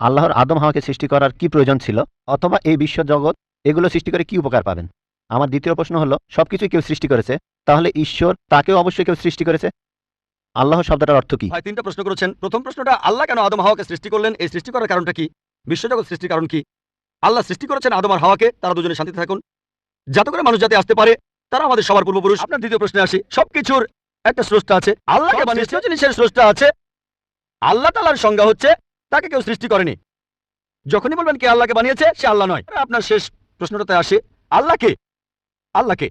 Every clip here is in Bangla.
আল্লাহর আদম হাওয়াকে সৃষ্টি করার কি প্রয়োজন ছিল? অথবা এই বিশ্ব জগৎ এগুলো সৃষ্টি করে কি উপকার পাবেন? আমার দ্বিতীয় প্রশ্ন হলো সবকিছুই কেউ সৃষ্টি করেছে? তাহলে ঈশ্বর তাকেও অবশ্যই কেউ সৃষ্টি করেছে? আল্লাহ শব্দটার অর্থ কি? তিনটা প্রশ্ন করেছেন। প্রথম প্রশ্নটা আল্লাহ কেন আদম হাওয়াকে সৃষ্টি করলেন? এই সৃষ্টি করার কারণটা কি? বিশ্বজগৎ সৃষ্টির কারণ কি? আল্লাহ সৃষ্টি করেছেন আদম আর হাওয়াকে তারা দুজনে শান্তিতে থাকুন। যাতে করে মানুষ যাতে আসতে পারে তারা আমাদের সবার পূর্বপুরুষ। আপনার দ্বিতীয় প্রশ্নে আসি। সবকিছুর একটা স্রষ্টা আছে। আল্লাহকে সব বানিয়েছে জিনিসের স্রষ্টা আছে আল্লাহ তালার সংজ্ঞা হচ্ছে তাকে কেউ সৃষ্টি করেনি। যখনই বলবেন কে আল্লাহকে বানিয়েছে, সে আল্লাহ নয়। আপনার শেষ প্রশ্নটাতে আসে। আল্লাহকে আল্লাহকে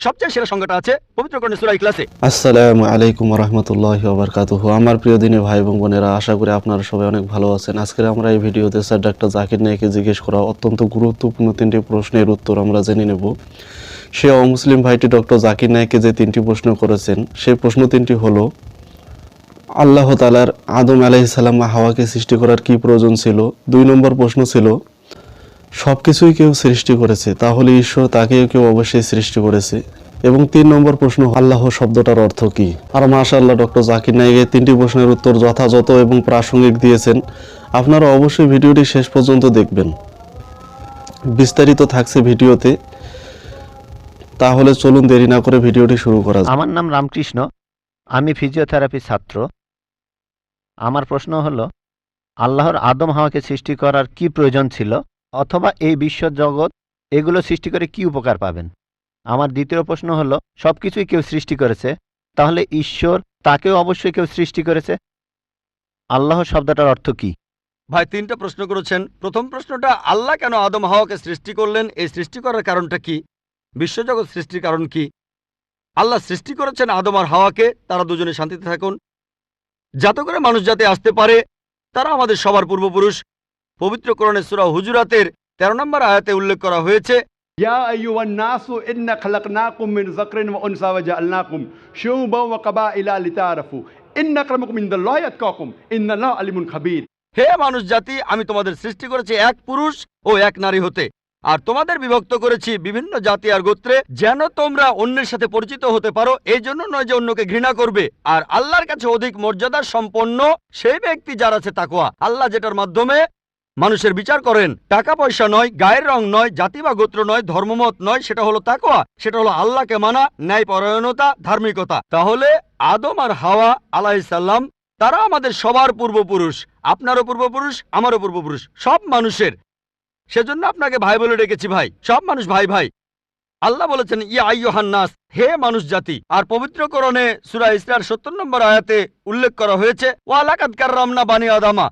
সবচেয়ে সেরা সংজ্ঞাটা আছে পবিত্র সুরাই ক্লাসে আসসালামু আলাইকুম রহমতুল্লাহ বারকাতুহু আমার প্রিয় দিনী ভাই এবং বোনেরা, আশা করি আপনারা সবাই অনেক ভালো আছেন। আজকে আমরা এই ভিডিওতে স্যার ডাক্তার জাকির নাইকে জিজ্ঞেস করা অত্যন্ত গুরুত্বপূর্ণ তিনটি প্রশ্নের উত্তর আমরা জেনে নেব। সে অমুসলিম ভাইটি ডক্টর জাকির নাইকে যে তিনটি প্রশ্ন করেছেন, সেই প্রশ্ন তিনটি হলো আল্লাহ তালার আদম আলাইসাল্লাম হাওয়াকে সৃষ্টি করার কি প্রয়োজন ছিল? দুই নম্বর প্রশ্ন ছিল সব কিছুই কেউ সৃষ্টি করেছে, তাহলে ঈশ্বর তাকেও কেউ অবশ্যই সৃষ্টি করেছে? এবং তিন নম্বর প্রশ্ন, আল্লাহ শব্দটার অর্থ কি? আর মাশাআল্লাহ, ডক্টর জাকির নাইক এই তিনটি প্রশ্নের উত্তর যথাযথ এবং প্রাসঙ্গিক দিয়েছেন। আপনারা অবশ্যই ভিডিওটি শেষ পর্যন্ত দেখবেন। বিস্তারিত থাকছে ভিডিওতে। তাহলে চলুন দেরি না করে ভিডিওটি শুরু করা আমার নাম রামকৃষ্ণ, আমি ফিজিওথেরাপি ছাত্র। আমার প্রশ্ন হলো, আল্লাহর আদম হাওয়াকে সৃষ্টি করার কি প্রয়োজন ছিল? অথবা এই বিশ্ব জগৎ এগুলো সৃষ্টি করে কি উপকার পাবেন? আমার দ্বিতীয় প্রশ্ন হলো, সবকিছুই কেউ সৃষ্টি করেছে, তাহলে ঈশ্বর তাকেও অবশ্যই কেউ সৃষ্টি করেছে? আল্লাহ শব্দটার অর্থ কি? ভাই, তিনটা প্রশ্ন করেছেন। প্রথম প্রশ্নটা, আল্লাহ কেন আদম হাওয়াকে সৃষ্টি করলেন? এই সৃষ্টি করার কারণটা কি? বিশ্বজগৎ সৃষ্টির কারণ কি? আল্লাহ সৃষ্টি করেছেন আদম আর হাওয়াকে, তারা দুজনে শান্তিতে থাকুন। যাতে করে মানুষ যাতে আসতে পারে, তারা আমাদের সবার পূর্বপুরুষ। পবিত্র কোরণের সুরা হুজুরাতের ১৩ নম্বর আয়াতে উল্লেখ করা হয়েছে হে মানুষ জাতি আমি তোমাদের সৃষ্টি করেছি এক পুরুষ ও এক নারী হতে। আর তোমাদের বিভক্ত করেছি বিভিন্ন জাতি আর গোত্রে, যেন তোমরা অন্যের সাথে পরিচিত হতে পারো। এই জন্য নয় যে অন্যকে ঘৃণা করবে। আর আল্লাহর কাছে অধিক মর্যাদা সম্পন্ন সেই ব্যক্তি যার আছে তাকোয়া আল্লাহ যেটার মাধ্যমে মানুষের বিচার করেন, টাকা পয়সা নয়, গায়ের রং নয়, জাতি বা গোত্র নয়, ধর্মমত নয়, সেটা হলো তাকোয়া সেটা হলো আল্লাহকে মানা ন্যায় পরায়ণতা ধার্মিকতা। তাহলে আদম আর হাওয়া আলাইসাল্লাম তারা আমাদের সবার পূর্বপুরুষ। আপনারও পূর্বপুরুষ, আমারও পূর্বপুরুষ। সব মানুষের। সেজন্য আপনাকে ভাই বলে ডেকেছি ভাই। সব মানুষ ভাই ভাই। আল্লাহ বলেছেন, ইয়া আইয়ুহান নাস, হে মানুষ জাতি। আর পবিত্রকরণে সুরা ইসরার সত্তর নম্বর আয়াতে উল্লেখ করা হয়েছে ওয়ালাকাদ কাররামনা বানি আদামা।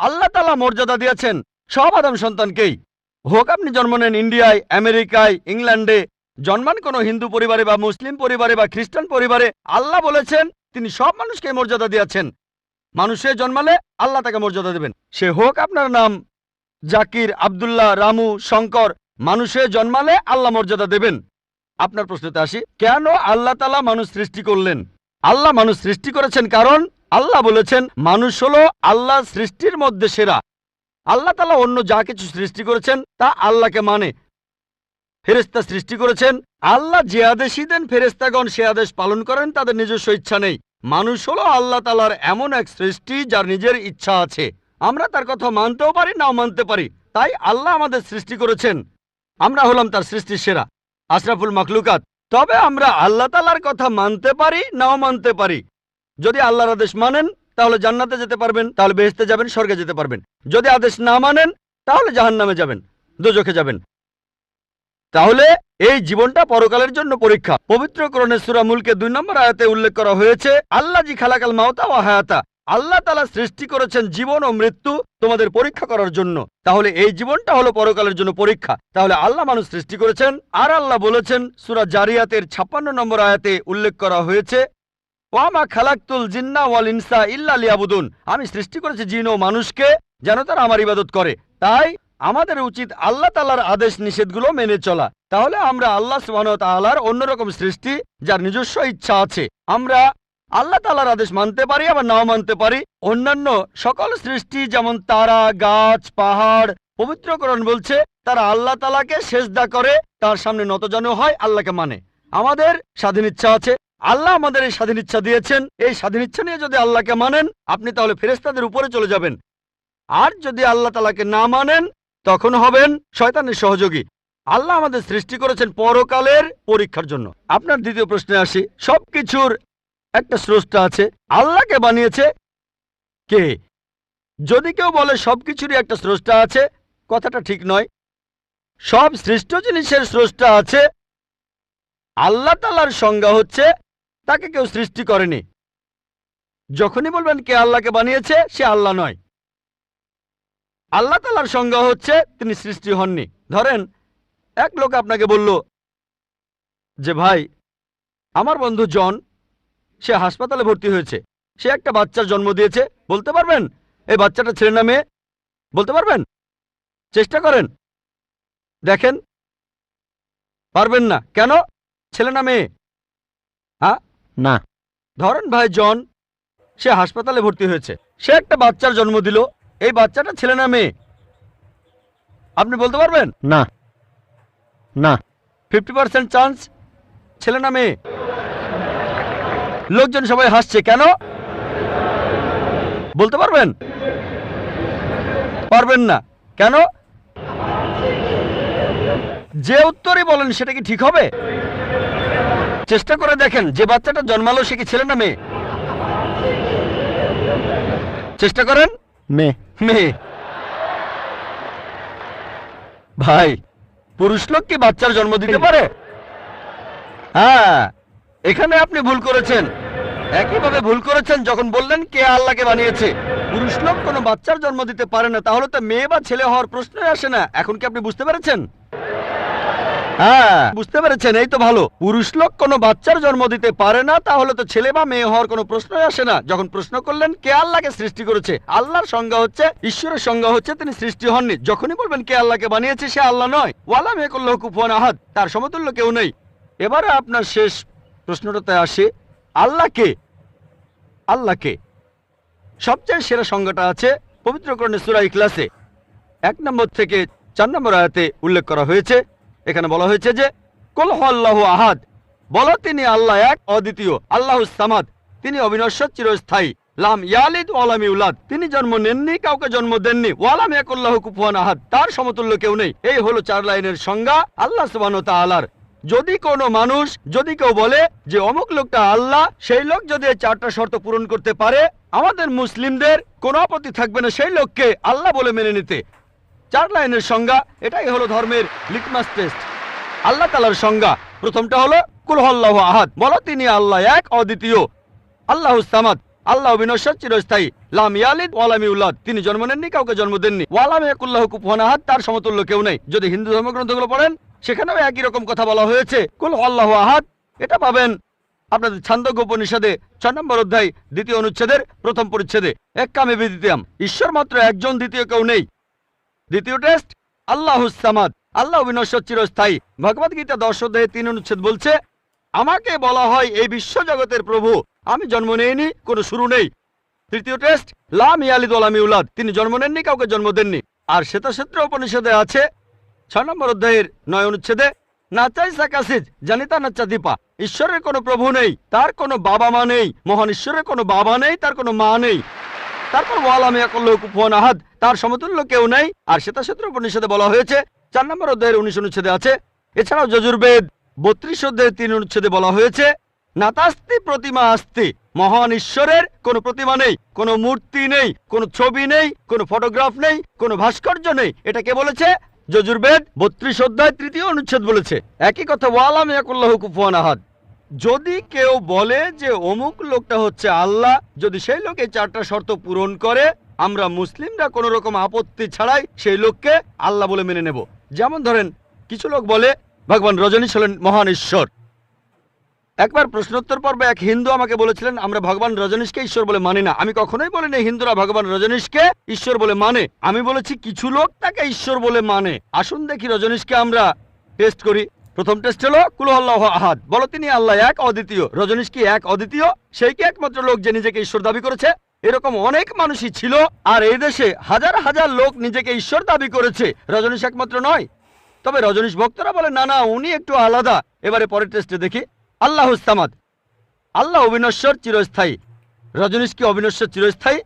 আল্লাহ তালা মর্যাদা দিয়েছেন সব আদম সন্তানকেই। হোক আপনি জন্ম নেন ইন্ডিয়ায়, আমেরিকায়, ইংল্যান্ডে জন্মান কোনো হিন্দু পরিবারে বা মুসলিম পরিবারে বা খ্রিস্টান পরিবারে, আল্লাহ বলেছেন, তিনি সব মানুষকে মর্যাদা দিয়েছেন। মানুষে জন্মালে আল্লাহ তাকে মর্যাদা দেবেন। সে হোক আপনার নাম জাকির, আব্দুল্লাহ, রামু, শঙ্কর, মানুষে জন্মালে আল্লাহ মর্যাদা দেবেন। আপনার প্রশ্নতে আসি, কেন আল্লাহ তালা মানুষ সৃষ্টি করলেন? আল্লাহ মানুষ সৃষ্টি করেছেন কারণ আল্লাহ বলেছেন, মানুষ হলো আল্লাহ সৃষ্টির মধ্যে সেরা। আল্লাহ তালা অন্য যা কিছু সৃষ্টি করেছেন, তা আল্লাহকে মানে। ফেরেস্তা সৃষ্টি করেছেন, আল্লাহ যে আদেশই দেন ফেরেস্তাগণ সে আদেশ পালন করেন, তাদের নিজস্ব ইচ্ছা নেই। মানুষ হলো আল্লাহ তালার এমন এক সৃষ্টি, যার নিজের ইচ্ছা আছে। আমরা তার কথা মানতেও পারি, নাও মানতে পারি। তাই আল্লাহ আমাদের সৃষ্টি করেছেন। আমরা হলাম তার সৃষ্টির সেরা, আশরাফুল মাখলুকাত। তবে আমরা আল্লাহ তালার কথা মানতে পারি, নাও মানতে পারি। যদি আল্লাহর আদেশ মানেন, তাহলে জান্নাতে যেতে পারবেন, তাহলে বেহেস্তে যাবেন, স্বর্গে যেতে পারবেন। যদি আদেশ না মানেন, তাহলে জাহান্নামে যাবেন, দোজখে যাবেন। তাহলে এই জীবনটা পরকালের জন্য পরীক্ষা। পবিত্র করণের দুই নম্বর আয়াতে উল্লেখ করা হয়েছে, আল্লাহ জি খালাকাল মাওতা ও হায়াতা। আল্লাহ তালা সৃষ্টি করেছেন জীবন ও মৃত্যু তোমাদের পরীক্ষা করার জন্য। তাহলে এই জীবনটা হলো পরকালের জন্য পরীক্ষা। তাহলে আল্লাহ মানুষ সৃষ্টি করেছেন, আর আল্লাহ বলেছেন, সুরা জারিয়াতের ছাপ্পান্ন নম্বর আয়াতে উল্লেখ করা হয়েছে ওয়ামা খালাক্তুল জিন্না ওয়াল ইনসা ইল্লা লিয়াবুদুন। আমি সৃষ্টি করেছি জিন ও মানুষকে যেন তারা আমার ইবাদত করে। তাই আমাদের উচিত আল্লাহ তালার আদেশ নিষেধগুলো মেনে চলা। তাহলে আমরা আল্লাহ সুবাহ তাল্লাহার অন্যরকম সৃষ্টি, যার নিজস্ব ইচ্ছা আছে। আমরা আল্লাহ তালার আদেশ মানতে পারি, আবার নাও মানতে পারি। অন্যান্য সকল সৃষ্টি, যেমন তারা, গাছ, পাহাড়, পবিত্রকরণ বলছে, তারা আল্লাহ তালাকে সেজদা করে, তার সামনে নতজন হয়, আল্লাহকে মানে। আমাদের স্বাধীন ইচ্ছা আছে। আল্লাহ আমাদের এই স্বাধীন ইচ্ছা দিয়েছেন। এই স্বাধীন ইচ্ছা নিয়ে যদি আল্লাহকে মানেন, আপনি তাহলে ফেরেস্তাদের উপরে চলে যাবেন। আর যদি আল্লাহ তালাকে না মানেন, তখন হবেন শয়তানের সহযোগী। আল্লাহ আমাদের সৃষ্টি করেছেন পরকালের পরীক্ষার জন্য। আপনার দ্বিতীয় প্রশ্নে আসি। সবকিছুর একটা স্রষ্টা আছে, আল্লাহকে বানিয়েছে। কে? যদি কেউ বলে সবকিছুরই একটা স্রষ্টা আছে, কথাটা ঠিক নয়। সব সৃষ্ট জিনিসের স্রষ্টা আছে। আল্লাহ তালার সংজ্ঞা হচ্ছে, তাকে কেউ সৃষ্টি করেনি। যখনই বলবেন কে আল্লাহকে বানিয়েছে, সে আল্লাহ নয়। আল্লাহ তালার সংজ্ঞা হচ্ছে, তিনি সৃষ্টি হননি। ধরেন, এক লোক আপনাকে বলল যে, ভাই, আমার বন্ধু জন সে হাসপাতালে ভর্তি হয়েছে। সে একটা বাচ্চার জন্ম দিয়েছে। বলতে পারবেন? এই বাচ্চাটা ছেলে না মেয়ে বলতে পারবেন? চেষ্টা করেন। দেখেন। পারবেন না। কেন? ছেলে না মেয়ে? না। ধরেন ভাই জন সে হাসপাতালে ভর্তি হয়েছে। সে একটা বাচ্চার জন্ম দিল। এই বাচ্চাটা ছেলে না মেয়ে? আপনি বলতে পারবেন? না। না। ফিফটি পার্সেন্ট চান্স ছেলে না মেয়ে? লোকজন সবাই হাসছে কেন? বলতে পারবেন? পারবেন না। কেন? যে উত্তরই বলেন সেটা কি ঠিক হবে? চেষ্টা করে দেখেন যে বাচ্চাটা জন্মালো সে কি ছেলে না মেয়ে? চেষ্টা করেন? মেয়ে। মেয়ে। ভাই পুরুষ লোক কি বাচ্চার জন্ম দিতে পারে? হ্যাঁ। এখানে আপনি ভুল করেছেন। একইভাবে ভুল করেছেন যখন বললেন কে আল্লাহকে বানিয়েছে। পুরুষ লোক কোনো বাচ্চার জন্ম দিতে পারে না, তাহলে তো মেয়ে বা ছেলে হওয়ার প্রশ্নই আসে না। এখন কি আপনি বুঝতে পেরেছেন? হ্যাঁ বুঝতে পেরেছেন, এই তো ভালো। পুরুষ লোক কোনো বাচ্চার জন্ম দিতে পারে না, তাহলে তো ছেলে বা মেয়ে হওয়ার কোনো প্রশ্নই আসে না। যখন প্রশ্ন করলেন কে আল্লাহকে সৃষ্টি করেছে, আল্লাহর সংজ্ঞা হচ্ছে, ঈশ্বরের সংজ্ঞা হচ্ছে তিনি সৃষ্টি হননি। যখনই বলবেন কে আল্লাহকে বানিয়েছে, সে আল্লাহ নয়। ওয়ালা মেকুল্লাহ কুফুয়ান আহাদ, তার সমতুল্য কেউ নেই। এবারে আপনার শেষ প্রশ্নটাতে আসে, আল্লাহকে আল্লাহকে। সবচেয়ে সেরা সংজ্ঞাটা আছে পবিত্রকরণে সুরা ইখলাসে। এক নম্বর থেকে চার নম্বর আয়াতে উল্লেখ করা হয়েছে, এখানে বলা হয়েছে যে, কল আল্লাহ আহাদ বলো তিনি আল্লাহ এক, অদ্বিতীয়, আল্লাহ সামাদ তিনি অবিনশ্বর চিরস্থায়ী। লাম ইয়ালিদ ওয়ালাম ইউলাদ, তিনি জন্ম নেননি, কাউকে জন্ম দেননি। ওয়ালাম ইয়াকুল্লাহ কুফুয়ান আহাদ, তার সমতুল্য কেউ নেই। এই হলো চার লাইনের সংজ্ঞা, আল্লাহ সুবহানাহু ওয়া তাআলার। যদি কোনো মানুষ, যদি কেউ বলে যে অমুক লোকটা আল্লাহ, সেই লোক যদি চারটা শর্ত পূরণ করতে পারে, আমাদের মুসলিমদের কোনো আপত্তি থাকবে না সেই লোককে আল্লাহ বলে মেনে নিতে। চার লাইনের সংজ্ঞা, এটাই হলো ধর্মের লিটমাস টেস্ট। আল্লাহ তালার সংজ্ঞা। প্রথমটা হলো কুলহল্লাহ আহাদ বলো তিনি আল্লাহ এক, অদ্বিতীয়। আল্লাহ সামাদ আল্লাহ বিনশ্বর চিরস্থায়ী। লাম ইয়ালিদ ওয়ালামি উল্লাদ তিনি জন্ম নেননি, কাউকে জন্ম দেননি। ওয়ালাম আহাদ তার সমতুল্য কেউ নেই। যদি হিন্দু ধর্মগ্রন্থগুলো পড়েন সেখানেও একই রকম কথা বলা হয়েছে। কুল আল্লাহ আহাদ। এটা পাবেন আপনাদের ছান্দজ্ঞ উপনিষদে ছয় নম্বর অধ্যায়, দ্বিতীয় অনুচ্ছেদের প্রথম পরিচ্ছেদে। এক কামে বিদিতিয়াম। ঈশ্বর মাত্র একজন, দ্বিতীয় কেউ নেই। দ্বিতীয় টেস্ট, আল্লাহ সামাদ। আল্লাহ বিনশ্বর চিরস্থায়ী। ভগবদ গীতা দশ অধ্যায়ে তিন অনুচ্ছেদ বলছে, আমাকে বলা হয় এই বিশ্ব জগতের প্রভু। আমি জন্ম নেইনি, কোনো শুরু নেই। তৃতীয় টেস্ট লাম ইয়ালিদ ওলামি উলাদ তিনি জন্ম নেননি, কাউকে জন্ম দেননি। আর শ্বেতক্ষেত্র উপনিষদে আছে ছয় নম্বর অধ্যায়ের নয় অনুচ্ছেদে, নাচাই সাকাসিজ জানিতা নাচা দীপা। ঈশ্বরের কোনো প্রভু নেই, তার কোনো বাবা মা নেই, মহান ঈশ্বরের কোনো বাবা নেই, তার কোনো মা নেই। তারপর ওয়ালাম আহাদ তার সমতুল্য কেউ নেই। আর শ্বেতাক্ষেত্র উপনিষদে বলা হয়েছে, চার নম্বর অধ্যায়ের উনিশ অনুচ্ছেদে আছে, এছাড়াও যজুর্বেদ বত্রিশ অধ্যায়ের তিন অনুচ্ছেদে বলা হয়েছে, নাতাস্তি প্রতিমা আস্তি মহান ঈশ্বরের কোনো প্রতিমা নেই, কোনো মূর্তি নেই, কোনো ছবি নেই, কোনো ফটোগ্রাফ নেই, কোনো ভাস্কর্য নেই। এটা কে বলেছে? যজুর্বেদ বত্রিশ অধ্যায় তৃতীয় অনুচ্ছেদ বলেছে, একই কথা ওয়ালাম ইয়াকুল্লাহ কুফুয়ান আহাদ। যদি কেউ বলে যে অমুক লোকটা হচ্ছে আল্লাহ, যদি সেই লোক এই চারটা শর্ত পূরণ করে, আমরা মুসলিমরা কোনো রকম আপত্তি ছাড়াই সেই লোককে আল্লাহ বলে মেনে নেব। যেমন ধরেন, কিছু লোক বলে, ভগবান রজনীশ হলেন মহান ঈশ্বর। একবার প্রশ্নোত্তর পর্বে এক হিন্দু আমাকে বলেছিলেন, আমরা ভগবান রজনীশকে ঈশ্বর বলে মানি না। আমি কখনোই বলিনি, হিন্দুরা ভগবান রজনীশকে ঈশ্বর বলে মানে। আমি বলেছি, কিছু লোক তাকে ঈশ্বর বলে মানে। আসুন দেখি রজনীশকে আমরা টেস্ট করি। প্রথম টেস্ট হলো কুলহল্লাহ আহাদ। বলো তিনি আল্লাহ এক, অদ্বিতীয়। রজনীশ কি এক, অদ্বিতীয়? সেই কি একমাত্র লোক যে নিজেকে ঈশ্বর দাবি করেছে? এরকম অনেক মানুষই ছিল, আর এই দেশে হাজার হাজার লোক নিজেকে ঈশ্বর দাবি করেছে। রজনীশ একমাত্র নয়। তবে রজনীশ ভক্তরা বলে, না না, উনি একটু আলাদা। এবারে পরের টেস্টে দেখি। আল্লাহ ইস্তামাদ আল্লাহ অবিনশ্বর চিরস্থায়ী। রজনীশ কি অবিনশ্বর চিরস্থায়ী?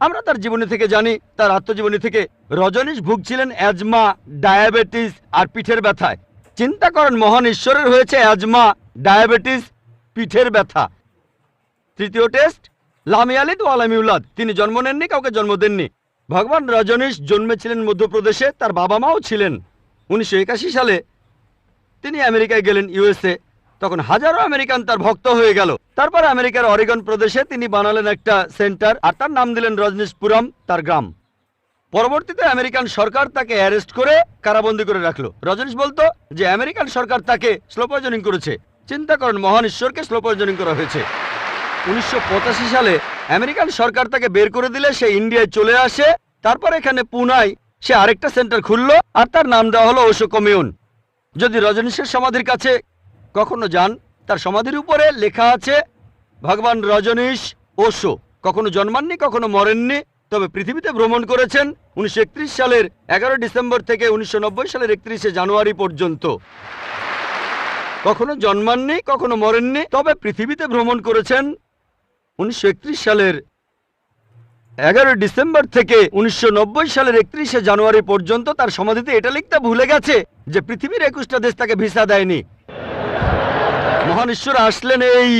আমরা তার জীবনী থেকে জানি, তার আত্মজীবনী থেকে রজনীশ ভুগছিলেন অ্যাজমা, ডায়াবেটিস আর পিঠের ব্যথায়। চিন্তা করেন, মহান ঈশ্বরের হয়েছে অ্যাজমা, ডায়াবেটিস, পিঠের ব্যথা। তৃতীয় টেস্ট, লামি আলিদ ও আলামি উল্লাদ তিনি জন্ম নেননি, কাউকে জন্ম দেননি। ভগবান রজনীশ জন্মেছিলেন মধ্যপ্রদেশে, তার বাবা মাও ছিলেন। উনিশশো একাশি সালে তিনি আমেরিকায় গেলেন ইউএসএ তখন হাজারো আমেরিকান তার ভক্ত হয়ে গেল। তারপর আমেরিকার অরিগন প্রদেশে তিনি বানালেন একটা সেন্টার আর তার নাম দিলেন রজনীশপুরম, তার গ্রাম। পরবর্তীতে আমেরিকান সরকার তাকে অ্যারেস্ট করে কারাবন্দী করে রাখল। রজনীশ বলতো যে, আমেরিকান সরকার তাকে স্লো পয়জনিং করেছে। চিন্তা করেন, মহান ঈশ্বরকে স্লো পয়জনিং করা হয়েছে। উনিশশো পঁচাশি সালে আমেরিকান সরকার তাকে বের করে দিলে, সে ইন্ডিয়ায় চলে আসে। তারপর এখানে পুনায় সে আরেকটা সেন্টার খুললো, আর তার নাম দেওয়া হলো ওশো কমিউন। যদি রজনীশের সমাধির কাছে কখনো যান, তার সমাধির উপরে লেখা আছে, ভগবান রজনীশ ওশো কখনো জন্মাননি, কখনো মরেননি, তবে পৃথিবীতে ভ্রমণ করেছেন উনিশশো একত্রিশ সালের এগারো ডিসেম্বর থেকে উনিশশো নব্বই সালের একত্রিশে জানুয়ারি পর্যন্ত। কখনো জন্মাননি, কখনো মরেননি, তবে পৃথিবীতে ভ্রমণ করেছেন উনিশশো একত্রিশ সালের এগারো ডিসেম্বর থেকে উনিশশো নব্বই সালের একত্রিশে জানুয়ারি পর্যন্ত তার সমাধিতে এটা লিখতে ভুলে গেছে যে পৃথিবীর একুশটা দেশ তাকে ভিসা দেয়নি। মহান ঈশ্বর আসলেন এই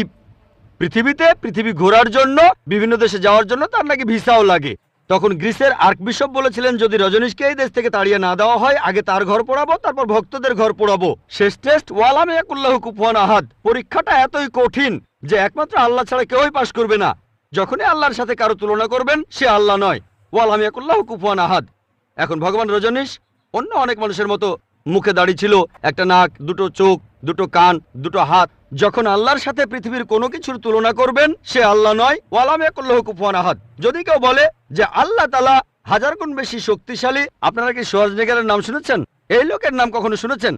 পৃথিবীতে, পৃথিবী ঘোরার জন্য, বিভিন্ন দেশে যাওয়ার জন্য, তার নাকি ভিসাও লাগে। তখন গ্রিসের আর্ক বিশপ বলেছিলেন, যদি রজনীশকে এই দেশ থেকে তাড়িয়ে না দেওয়া হয়, আগে তার ঘর পোড়াবো, তারপর ভক্তদের ঘর পোড়াবো। শেষ টেস্ট ওয়ালামে একুল্লাহ কুফওয়ান আহাদ। পরীক্ষাটা এতই কঠিন যে একমাত্র আল্লাহ ছাড়া কেউই পাশ করবে না। যখনই আল্লাহর সাথে কারও তুলনা করবেন, সে আল্লাহ নয় ওয়ালামে একুল্লাহ কুফওয়ান আহাদ। এখন ভগবান রজনীশ অন্য অনেক মানুষের মতো মুখে দাড়ি ছিল, একটা নাক, দুটো চোখ দুটো কান, দুটো হাত, যখন আল্লাহর সাথে পৃথিবীর কোনো কিছুর তুলনা করবেন, সে আল্লাহ নয়। ওয়ালামে কুল্লাহ কুফওয়ান আহাদ। যদি কেউ বলে যে আল্লাহ তালা হাজার গুণ বেশি শক্তিশালী, আপনারা কি সোয়াজনেগারের নাম শুনেছেন? এই লোকের নাম কখনো শুনেছেন?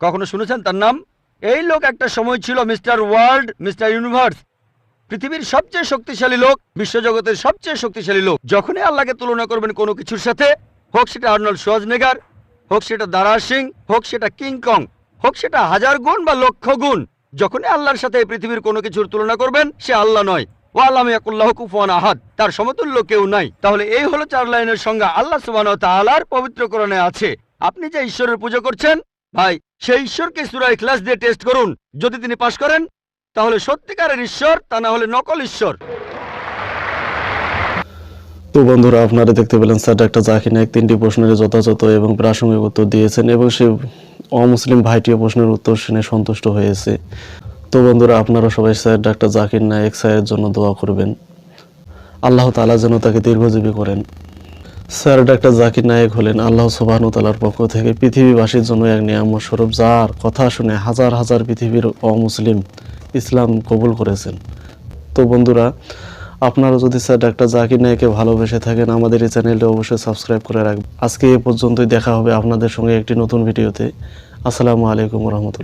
কখনো শুনেছেন তার নাম? এই লোক একটা সময় ছিল মিস্টার ওয়ার্ল্ড, মিস্টার ইউনিভার্স, পৃথিবীর সবচেয়ে শক্তিশালী লোক, বিশ্বজগতের সবচেয়ে শক্তিশালী লোক। যখনই আল্লাহকে তুলনা করবেন কোনো কিছুর সাথে, হোক সেটা আর্নল্ড সোয়াজনেগার, হোক সেটা দারা সিং, হোক সেটা কিংকং হোক সেটা হাজার গুণ বা লক্ষ গুণ। যখনই আল্লাহর সাথে এই পৃথিবীর কোনো কিছুর তুলনা করবেন, সে আল্লাহ নয়। ও আল্লাহ ইয়াকুল্লাহ কুফওয়ান আহাদ। তার সমতুল্য কেউ নাই। তাহলে এই হলো চার লাইনের সংজ্ঞা। আল্লাহ সুবহানাহু ওয়া তাআলার পবিত্রকরণে আছে। আপনি যে ঈশ্বরের পুজো করছেন, ভাই, সেই ঈশ্বরকে সূরা ইখলাস দিয়ে টেস্ট করুন। যদি তিনি পাশ করেন, তাহলে সত্যিকারের ঈশ্বর, তা না হলে নকল ঈশ্বর। তো বন্ধুরা, আপনারা দেখতে পেলেন স্যার ডাক্তার জাকির নায়ক তিনটি প্রশ্নের যথাযথ এবং প্রাসঙ্গিক উত্তর দিয়েছেন এবং সে অমুসলিম ভাইটিও প্রশ্নের উত্তর শুনে সন্তুষ্ট হয়েছে। তো বন্ধুরা, আপনারা সবাই স্যার ডাক্তার জাকির নায়ক স্যারের জন্য দোয়া করবেন। আল্লাহ তালা যেন তাকে দীর্ঘজীবী করেন। স্যার ডাক্তার জাকির নায়ক হলেন আল্লাহ সুবাহন তালার পক্ষ থেকে পৃথিবীবাসীর জন্য এক নিয়ামত স্বরূপ, যার কথা শুনে হাজার হাজার পৃথিবীর অমুসলিম ইসলাম কবুল করেছেন। তো বন্ধুরা আপনারা যদি স্যার ডাক্তার জাকির নায়কে ভালোবেসে থাকেন, আমাদের এই চ্যানেলটি অবশ্যই সাবস্ক্রাইব করে রাখবেন। আজকে এ পর্যন্তই দেখা হবে আপনাদের সঙ্গে একটি নতুন ভিডিওতে। আসসালামু আলাইকুম রহমতুল্লাহ।